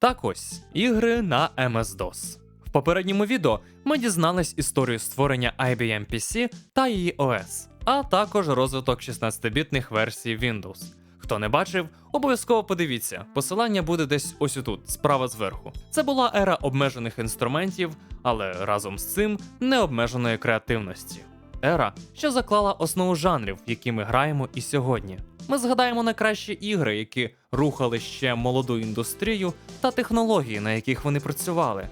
Так ось, ігри на MS-DOS. В попередньому відео ми дізнались історію створення IBM PC та її OS, а також розвиток 16-бітних версій Windows. Хто не бачив, обов'язково подивіться. Посилання буде десь ось отут, справа зверху. Це була ера обмежених інструментів, але разом з цим необмеженої креативності. Ера, що заклала основу жанрів, які ми граємо і сьогодні. Ми згадаємо найкращі ігри, які рухали ще молоду індустрію та технології, на яких вони працювали.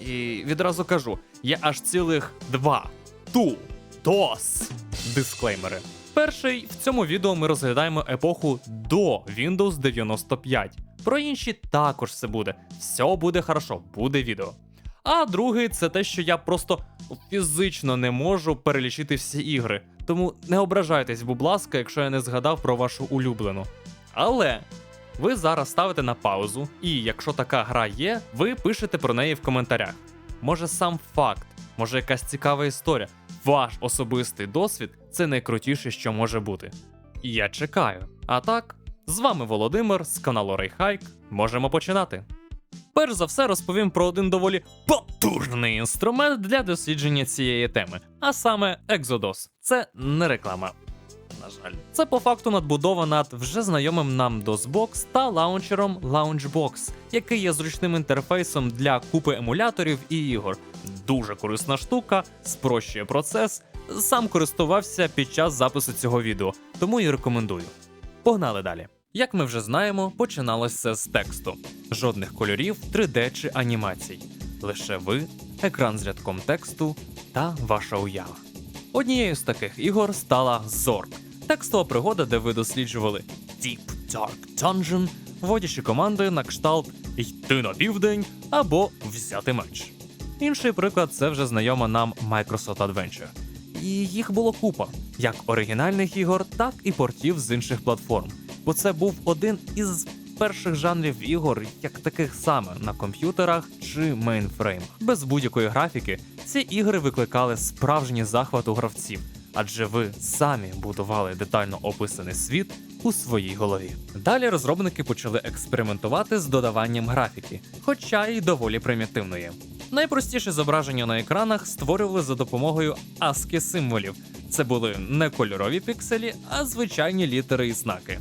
І відразу кажу, є аж цілих два ту DOS дисклеймери. Перший в цьому відео ми розглядаємо епоху до Windows 95. Про інші також все буде. Все буде хорошо, буде відео. А другий це те, що я просто фізично не можу перелічити всі ігри. Тому не ображайтесь, будь ласка, якщо я не згадав про вашу улюблену. Але ви зараз ставите на паузу, і якщо така гра є, ви пишете про неї в коментарях. Може сам факт, може якась цікава історія. Ваш особистий досвід це найкрутіше, що може бути. І я чекаю. А так, з вами Володимир з каналу Рейхайк. Можемо починати. Перш за все розповім про один доволі потужний інструмент для дослідження цієї теми, а саме Exodus. Це не реклама. На жаль, це по факту надбудова над вже знайомим нам DOSBox та лаунчером LaunchBox, який є зручним інтерфейсом для купи емуляторів і ігор. Дуже корисна штука, спрощує процес. Сам користувався під час запису цього відео, тому і рекомендую. Погнали далі. Як ми вже знаємо, починалося все з тексту. Жодних кольорів, 3D чи анімацій. Лише ви, екран з рядком тексту та ваша уява. Однією з таких ігор стала Zork. Текстова пригода, де ви досліджували Deep Dark Dungeon, вводячи команди на кшталт йти на південь або взяти меч. Інший приклад це вже знайома нам Microsoft Adventure. І їх було купа, як оригінальних ігор, так і портів з інших платформ. Бо це був один із перших жанрів ігор, як таких саме на комп'ютерах чи мейнфреймах. Без будь-якої графіки ці ігри викликали справжній захват у гравців, адже ви самі будували детально описаний світ у своїй голові. Далі розробники почали експериментувати з додаванням графіки, хоча й доволі примітивної. Найпростіше зображення на екранах створювали за допомогою ASCII символів. Це були не кольорові пікселі, а звичайні літери і знаки.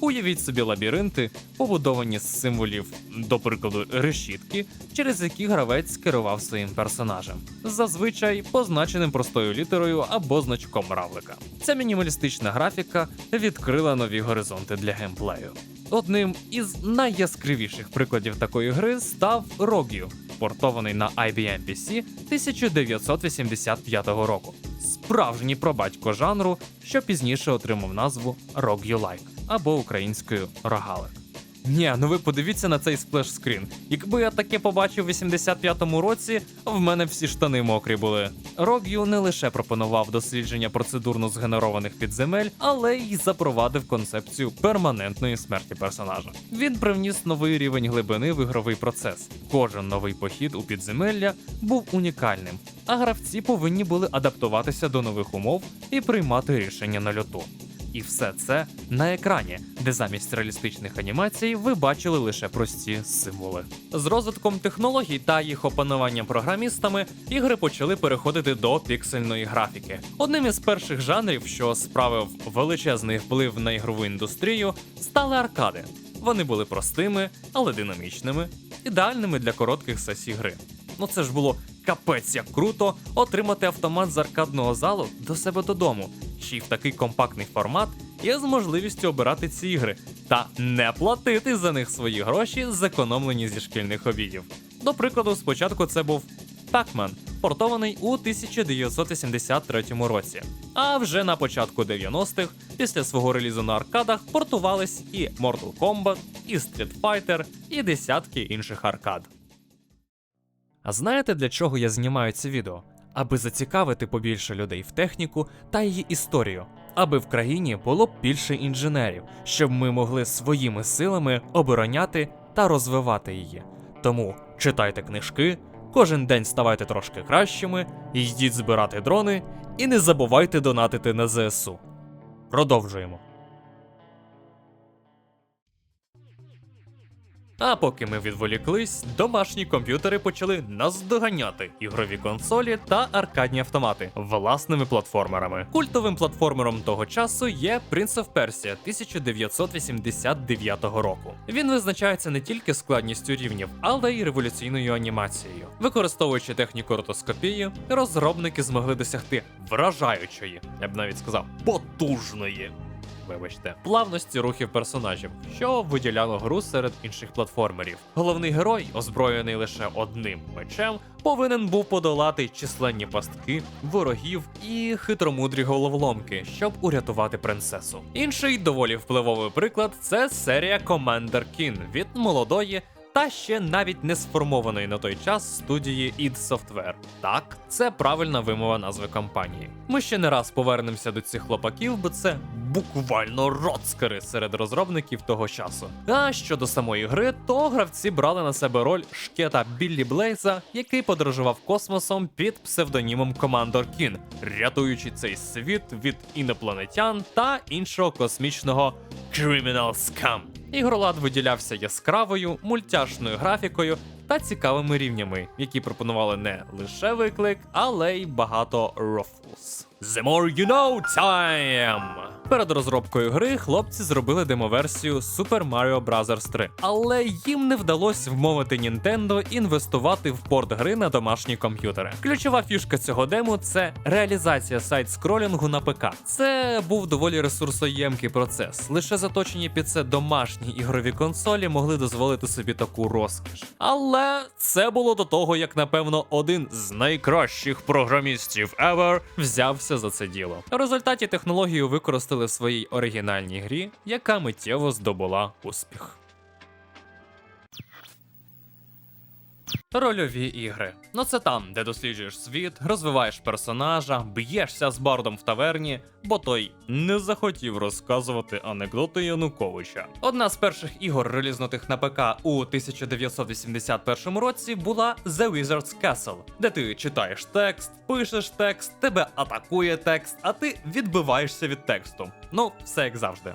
Уявіть собі лабіринти, побудовані з символів, до прикладу, решітки, через які гравець керував своїм персонажем, зазвичай позначеним простою літерою або значком равлика. Ця мінімалістична графіка відкрила нові горизонти для геймплею. Одним із найяскравіших прикладів такої гри став Rogue, портований на IBM PC 1985 року. Справжній пробатько жанру, що пізніше отримав назву Roguelike або українською рогалик. Ні, ну ви подивіться на цей сплеш-скрін. Якби я таке побачив у 85-му році, в мене всі штани мокрі були. Рог'ю не лише пропонував дослідження процедурно згенерованих підземель, але й запровадив концепцію перманентної смерті персонажа. Він привніс новий рівень глибини в ігровий процес. Кожен новий похід у підземелля був унікальним, а гравці повинні були адаптуватися до нових умов і приймати рішення на льоту. І все це на екрані, де замість реалістичних анімацій ви бачили лише прості символи. З розвитком технологій та їх опануванням програмістами ігри почали переходити до піксельної графіки. Одним із перших жанрів, що справив величезний вплив на ігрову індустрію, стали аркади. Вони були простими, але динамічними, ідеальними для коротких сесій гри. Ну це ж було капець як круто отримати автомат з аркадного залу до себе додому, й в такий компактний формат і з можливістю обирати ці ігри та не платити за них свої гроші, зекономлені зі шкільних обідів. До прикладу, спочатку це був Pac-Man, портований у 1983 році. А вже на початку 90-х, після свого релізу на аркадах, портувались і Mortal Kombat, і Street Fighter, і десятки інших аркад. А знаєте, для чого я знімаю це відео? Аби зацікавити побільше людей в техніку та її історію, аби в країні було більше інженерів, щоб ми могли своїми силами обороняти та розвивати її. Тому читайте книжки, кожен день ставайте трошки кращими, йдіть збирати дрони і не забувайте донатити на ЗСУ. Продовжуємо. А поки ми відволіклись, домашні комп'ютери почали наздоганяти ігрові консолі та аркадні автомати власними платформерами. Культовим платформером того часу є Prince of Persia 1989 року. Він визначається не тільки складністю рівнів, але й революційною анімацією. Використовуючи техніку ротоскопії, розробники змогли досягти вражаючої, я б навіть сказав, потужної. Вибачте, плавності рухів персонажів, що виділяло гру серед інших платформерів. Головний герой, озброєний лише одним мечем, повинен був подолати численні пастки, ворогів і хитромудрі головоломки, щоб урятувати принцесу. Інший доволі впливовий приклад це серія Commander Keen від молодої. Та ще навіть не сформованої на той час студії id Software. Так, це правильна вимова назви компанії. Ми ще не раз повернемося до цих хлопаків, бо це буквально роцкари серед розробників того часу. А щодо самої гри, то гравці брали на себе роль шкета Біллі Блейза, який подорожував космосом під псевдонімом Командор Кін, рятуючи цей світ від інопланетян та іншого космічного Criminal Scum. Ігролад виділявся яскравою, мультяшною графікою та цікавими рівнями, які пропонували не лише виклик, але й багато рофлс. The more you know time! Перед розробкою гри хлопці зробили демоверсію Super Mario Bros. 3, але їм не вдалося вмовити Nintendo інвестувати в порт гри на домашні комп'ютери. Ключова фішка цього демо це реалізація сайт-скролінгу на ПК. Це був доволі ресурсоємкий процес. Лише заточені під це домашні ігрові консолі могли дозволити собі таку розкіш. Але це було до того, як напевно один з найкращих програмістів ever взявся за це діло. В результаті технологію використали в своїй оригінальній грі, яка миттєво здобула успіх. Рольові ігри. Ну це там, де досліджуєш світ, розвиваєш персонажа, б'єшся з бардом в таверні, бо той не захотів розказувати анекдоти Януковича. Одна з перших ігор, релізнутих на ПК у 1981 році, була The Wizard's Castle, де ти читаєш текст, пишеш текст, тебе атакує текст, а ти відбиваєшся від тексту. Ну, все як завжди.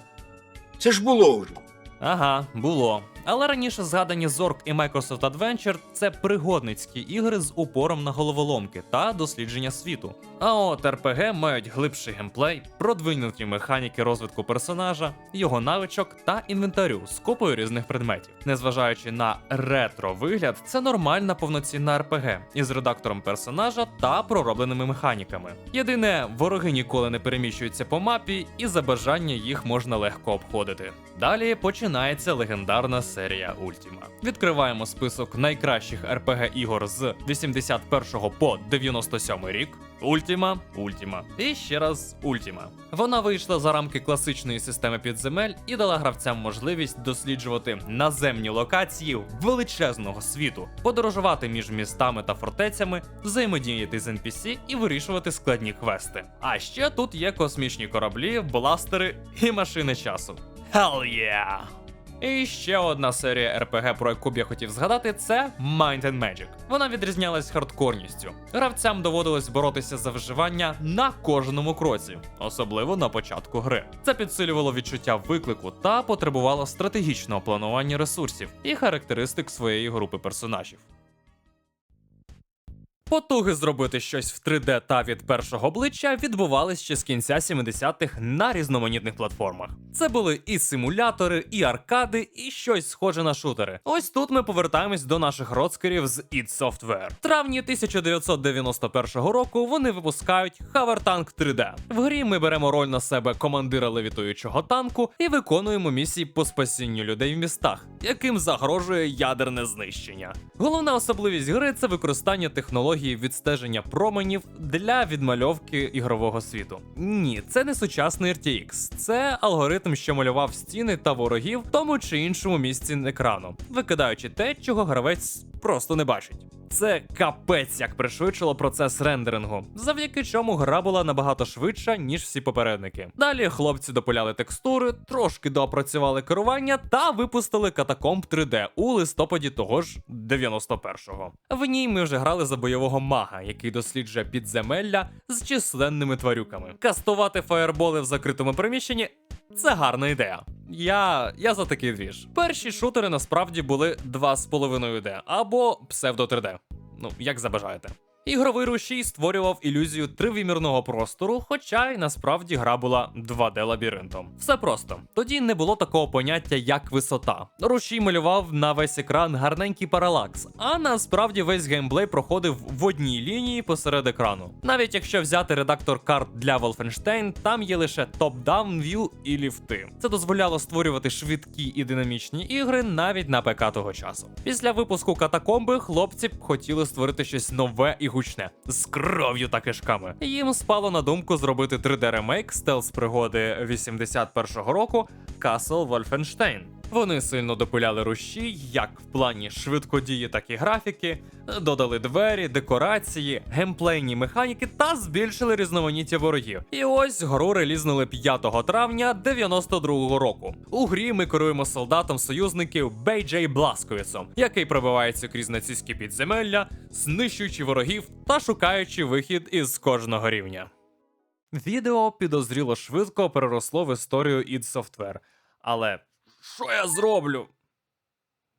Це ж було вже. Ага, було. Але раніше згадані Zork і Microsoft Adventure це пригодницькі ігри з упором на головоломки та дослідження світу. А от RPG мають глибший геймплей, продвинуті механіки розвитку персонажа, його навичок та інвентарю з купою різних предметів. Незважаючи на ретро вигляд, це нормальна повноцінна RPG із редактором персонажа та проробленими механіками. Єдине, вороги ніколи не переміщуються по мапі, і за бажання їх можна легко обходити. Далі починається легендарна серія Ultima. Відкриваємо список найкращих RPG ігор з 81 по 97 рік. Ultima, Ultima. І ще раз Ultima. Вона вийшла за рамки класичної системи підземель і дала гравцям можливість досліджувати наземні локації величезного світу, подорожувати між містами та фортецями, взаємодіяти з NPC і вирішувати складні квести. А ще тут є космічні кораблі, бластери і машини часу. Hell yeah! І ще одна серія РПГ, про яку б я хотів згадати, це Mind and Magic. Вона відрізнялась хардкорністю. Гравцям доводилось боротися за виживання на кожному кроці, особливо на початку гри. Це підсилювало відчуття виклику та потребувало стратегічного планування ресурсів і характеристик своєї групи персонажів. Потуги зробити щось в 3D та від першого обличчя відбувались ще з кінця 70-х на різноманітних платформах. Це були і симулятори, і аркади, і щось схоже на шутери. Ось тут ми повертаємось до наших роцкерів з id Software. В травні 1991 року вони випускають Tank 3D. В грі ми беремо роль на себе командира левітуючого танку і виконуємо місії по спасінню людей в містах, яким загрожує ядерне знищення. Головна особливість гри це використання технології відстеження променів для відмальовки ігрового світу. Ні, це не сучасний RTX, це алгоритм, що малював стіни та ворогів в тому чи іншому місці екрану, викидаючи те, чого гравець просто не бачить. Це капець як пришвидшило процес рендерингу, завдяки чому гра була набагато швидша, ніж всі попередники. Далі хлопці допиляли текстури, трошки доопрацювали керування та випустили катакомб 3D у листопаді того ж 91-го. В ній ми вже грали за бойового мага, який досліджує підземелля з численними тварюками. Кастувати фаєрболи в закритому приміщенні Це гарна ідея. Я, я за такий двіж. Перші шутери насправді були 2,5D або псевдо 3D. Ну, як забажаєте. Ігровий рушій створював ілюзію тривимірного простору, хоча й насправді гра була 2D лабіринтом. Все просто. Тоді не було такого поняття, як висота. Рушій малював на весь екран гарненький паралакс, а насправді весь геймплей проходив в одній лінії посеред екрану. Навіть якщо взяти редактор карт для Wolfenstein, там є лише топ-даун в'ю і ліфти. Це дозволяло створювати швидкі і динамічні ігри навіть на ПК того часу. Після випуску катакомби хлопці б хотіли створити щось нове і гучне з кров'ю та кишками. Їм спало на думку зробити 3D ремейк стелс пригоди 81-го року Castle Wolfenstein. Вони сильно допиляли руші, як в плані швидкодії, так і графіки, додали двері, декорації, геймплейні механіки та збільшили різноманіття ворогів. І ось гру релізнули 5 травня 92-го року. У грі ми керуємо солдатом союзників Бейджей Бласковіцом, який пробивається крізь нацистські підземелля, знищуючи ворогів та шукаючи вихід із кожного рівня. Відео підозріло швидко переросло в історію id Software. Але що я зроблю?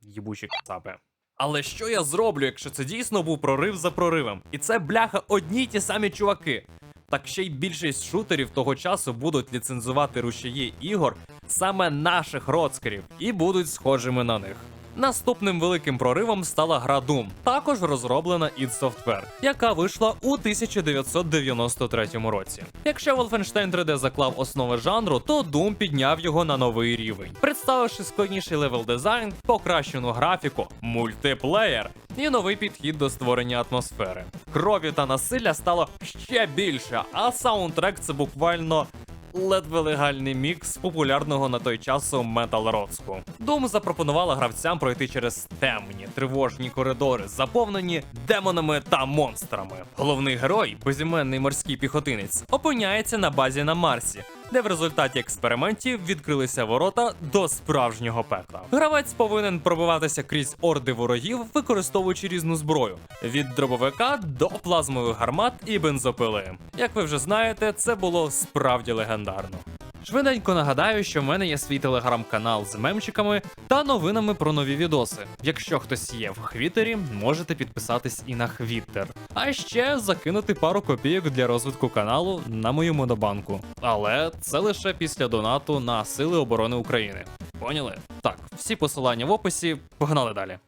Єбучі кацапи. Але що я зроблю, якщо це дійсно був прорив за проривом? І це бляха одні й ті самі чуваки. Так ще й більшість шутерів того часу будуть ліцензувати рушії ігор саме наших роцкерів і будуть схожими на них. Наступним великим проривом стала гра Doom, також розроблена id Software, яка вийшла у 1993 році. Якщо Wolfenstein 3D заклав основи жанру, то Doom підняв його на новий рівень, представивши складніший левел дизайн, покращену графіку, мультиплеєр і новий підхід до створення атмосфери. Крові та насилля стало ще більше, а саундтрек це буквально ледве легальний мікс популярного на той часу метал роцку. Doom запропонувала гравцям пройти через темні, тривожні коридори, заповнені демонами та монстрами. Головний герой, безіменний морський піхотинець, опиняється на базі на Марсі. Де в результаті експериментів відкрилися ворота до справжнього пекла. Гравець повинен пробиватися крізь орди ворогів, використовуючи різну зброю від дробовика до плазмових гармат і бензопили. Як ви вже знаєте, це було справді легендарно. Швиденько нагадаю, що в мене є свій телеграм-канал з мемчиками та новинами про нові відоси. Якщо хтось є в Хвітері, можете підписатись і на Хвіттер. А ще закинути пару копійок для розвитку каналу на мою монобанку. Але це лише після донату на Сили оборони України. Поняли? Так, всі посилання в описі. Погнали далі.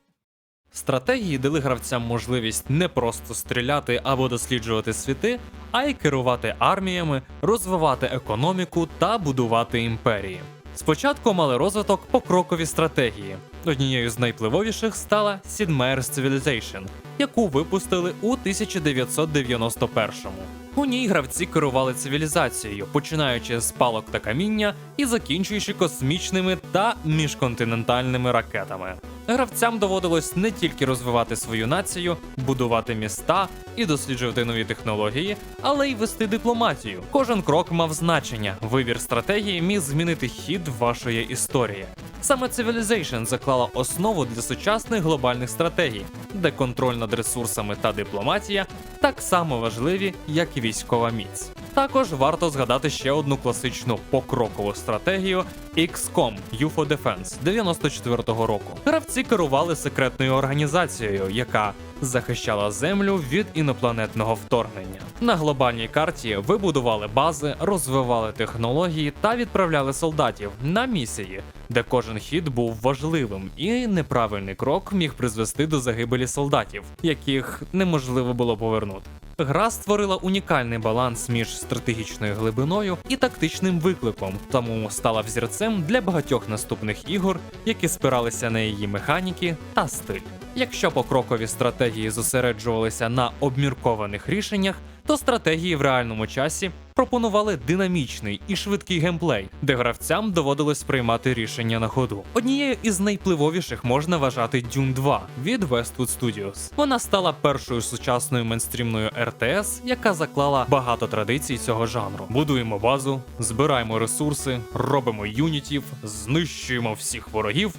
Стратегії дали гравцям можливість не просто стріляти або досліджувати світи, а й керувати арміями, розвивати економіку та будувати імперії. Спочатку мали розвиток покрокові стратегії. Однією з найпливовіших стала Sid Meier's Civilization, яку випустили у 1991-му. У ній гравці керували цивілізацією, починаючи з палок та каміння і закінчуючи космічними та міжконтинентальними ракетами. Гравцям доводилось не тільки розвивати свою націю, будувати міста і досліджувати нові технології, але й вести дипломатію. Кожен крок мав значення. Вибір стратегії міг змінити хід вашої історії. Саме Civilization заклала основу для сучасних глобальних стратегій, де контроль над ресурсами та дипломатія так само важливі, як і військова міць. Також варто згадати ще одну класичну покрокову стратегію XCOM UFO Defense 94-го року. Гравці керували секретною організацією, яка захищала землю від інопланетного вторгнення. На глобальній карті ви будували бази, розвивали технології та відправляли солдатів на місії, де кожен хід був важливим, і неправильний крок міг призвести до загибелі солдатів, яких неможливо було повернути. Гра створила унікальний баланс між стратегічною глибиною і тактичним викликом, тому стала взірцем для багатьох наступних ігор, які спиралися на її механіки та стиль. Якщо покрокові стратегії зосереджувалися на обміркованих рішеннях, то стратегії в реальному часі пропонували динамічний і швидкий геймплей, де гравцям доводилось приймати рішення на ходу. Однією із найпливовіших можна вважати Dune 2 від Westwood Studios. Вона стала першою сучасною мейнстрімною RTS, яка заклала багато традицій цього жанру. Будуємо базу, збираємо ресурси, робимо юнітів, знищуємо всіх ворогів.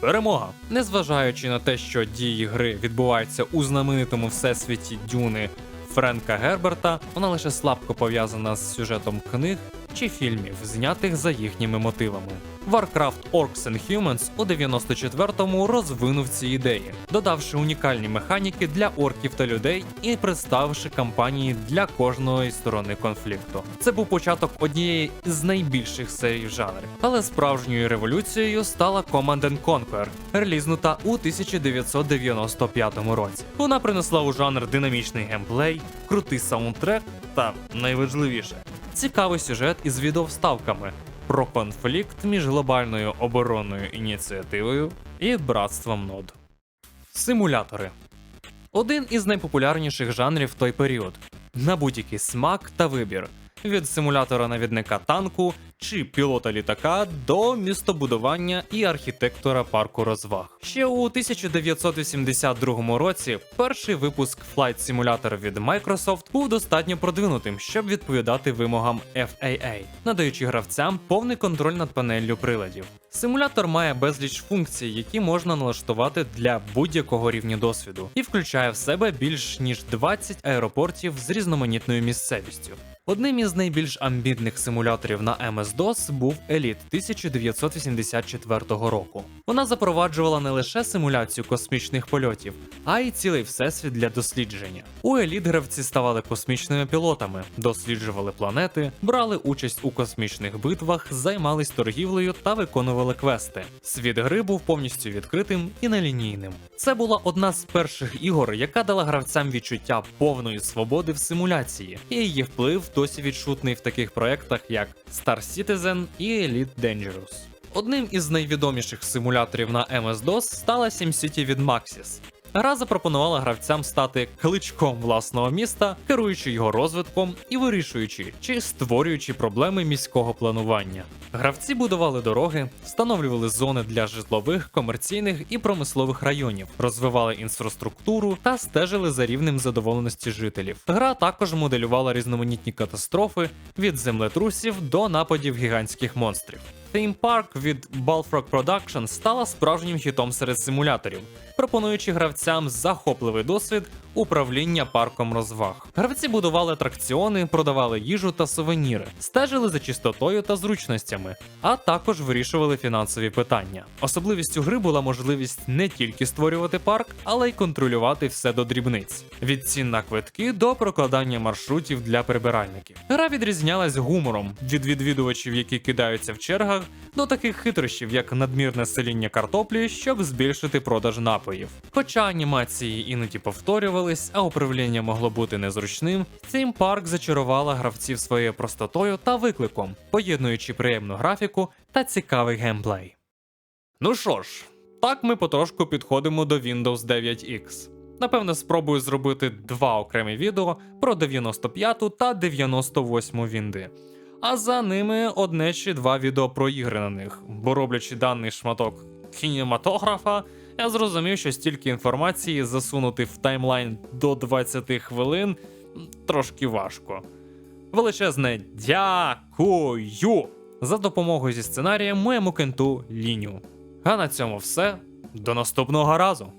Перемога, незважаючи на те, що дії гри відбуваються у знаменитому всесвіті Дюни Френка Герберта, вона лише слабко пов'язана з сюжетом книг чи фільмів, знятих за їхніми мотивами. Warcraft Orcs and Humans у 94-му розвинув ці ідеї, додавши унікальні механіки для орків та людей і представивши кампанії для кожної сторони конфлікту. Це був початок однієї з найбільших серій в жанрі. Але справжньою революцією стала Command Conquer, релізнута у 1995 році. Вона принесла у жанр динамічний геймплей, крутий саундтрек та найважливіше цікавий сюжет із відеовставками про конфлікт між глобальною оборонною ініціативою і братством нод. Симулятори один із найпопулярніших жанрів в той період на будь-який смак та вибір. Від симулятора навідника танку чи пілота літака до містобудування і архітектора парку розваг. Ще у 1982 році перший випуск Flight Simulator від Microsoft був достатньо продвинутим, щоб відповідати вимогам FAA, надаючи гравцям повний контроль над панеллю приладів. Симулятор має безліч функцій, які можна налаштувати для будь-якого рівня досвіду, і включає в себе більш ніж 20 аеропортів з різноманітною місцевістю. Одним із найбільш амбітних симуляторів на MS-DOS був Elite 1984 року. Вона запроваджувала не лише симуляцію космічних польотів, а й цілий всесвіт для дослідження. У Elite гравці ставали космічними пілотами, досліджували планети, брали участь у космічних битвах, займались торгівлею та виконували квести. Світ гри був повністю відкритим і нелінійним. Це була одна з перших ігор, яка дала гравцям відчуття повної свободи в симуляції, і її вплив досі відчутний в таких проектах, як Star Citizen і Elite Dangerous. Одним із найвідоміших симуляторів на MS-DOS стала SimCity від Maxis. Гра запропонувала гравцям стати кличком власного міста, керуючи його розвитком і вирішуючи чи створюючи проблеми міського планування. Гравці будували дороги, встановлювали зони для житлових, комерційних і промислових районів, розвивали інфраструктуру та стежили за рівнем задоволеності жителів. Гра також моделювала різноманітні катастрофи від землетрусів до нападів гігантських монстрів. Theme Park від Balfrog Production стала справжнім хітом серед симуляторів, пропонуючи гравцям захопливий досвід управління парком розваг. Гравці будували атракціони, продавали їжу та сувеніри, стежили за чистотою та зручностями, а також вирішували фінансові питання. Особливістю гри була можливість не тільки створювати парк, але й контролювати все до дрібниць від цін на квитки до прокладання маршрутів для прибиральників. Гра відрізнялась гумором від відвідувачів, які кидаються в чергах, до таких хитрощів, як надмірне сеління картоплі, щоб збільшити продаж напоїв. Хоча анімації іноді повторювались, а управління могло бути незручним, Theme Park зачарувала гравців своєю простотою та викликом, поєднуючи приємну графіку та цікавий геймплей. Ну що ж, так ми потрошку підходимо до Windows 9X. Напевне, спробую зробити два окремі відео про 95 та 98 вінди. А за ними одне чи два відео про ігри на них, бо роблячи даний шматок кінематографа, я зрозумів, що стільки інформації засунути в таймлайн до 20 хвилин трошки важко. Величезне дякую за допомогою зі сценарієм моєму кенту Ліню. А на цьому все. До наступного разу!